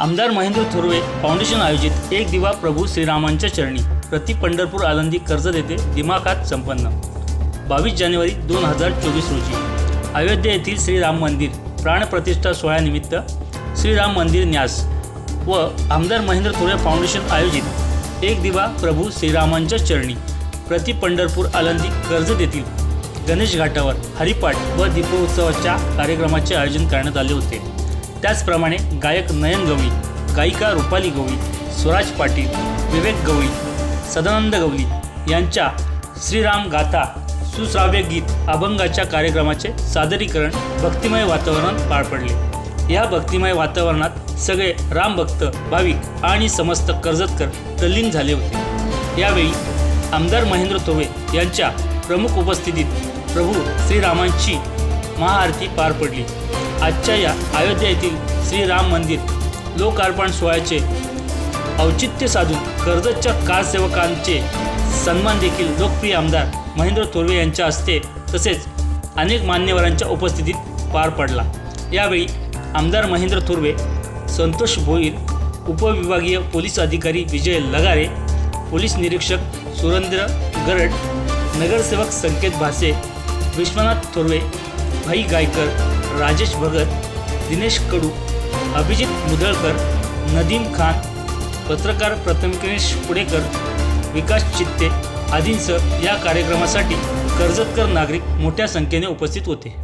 आमदार महेंद्र थोरवे फाउंडेशन आयोजित एक दिवा प्रभू श्रीरामांच्या चरणी प्रति पंढरपूर आलंदी कर्ज देते दिमाखात संपन्न. बावीस जानेवारी दोन हजार चोवीस रोजी. अयोध्या येथील श्रीराम मंदिर प्राणप्रतिष्ठा सोहळ्यानिमित्त श्रीराम मंदिर न्यास व आमदार महेंद्र थोरवे फाउंडेशन आयोजित एक दिवा प्रभू श्रीरामांच्या चरणी प्रति पंढरपूर आलंदी कर्ज देतील गणेश घाटावर हरिपाठ व दीपोत्सवाच्या कार्यक्रमाचे आयोजन करण्यात आले होते. त्याचप्रमाणे गायक नयन गवळी गायिका रुपाली गवळी स्वराज पाटील विवेक गवळी सदानंद गवळी यांच्या श्रीराम गाथा सुश्राव्य गीत अभंगाच्या कार्यक्रमाचे सादरीकरण भक्तिमय वातावरणात पार पडले. या भक्तिमय वातावरणात सगळे रामभक्त भाविक आणि समस्त कर्जतकर तल्लीन झाले होते. यावेळी आमदार महेंद्र तोवे यांच्या प्रमुख उपस्थितीत प्रभू श्रीरामांची महाआरती पार पडली. आजच्या या अयोध्या येथील श्रीराम मंदिर लोकार्पण सोहळ्याचे औचित्य साधून कर्जतच्या कारसेवकांचे सन्मान देखील लोकप्रिय आमदार महेंद्र थोरवे यांच्या हस्ते तसेच अनेक मान्यवरांच्या उपस्थितीत पार पडला. यावेळी आमदार महेंद्र थोरवे संतोष भोईर उपविभागीय पोलीस अधिकारी विजय लगारे पोलीस निरीक्षक सुरेंद्र गरड नगरसेवक संकेत भासे विश्वनाथ थोरवे भाई गायकर राजेश भगत दिनेश कडू अभिजित मुदळकर नदीम खान पत्रकार प्रथमेश पुडेकर विकास चित्ते आदींसह या कार्यक्रमासाठी कर्जतकर नागरिक मोठ्या संख्येने उपस्थित होते.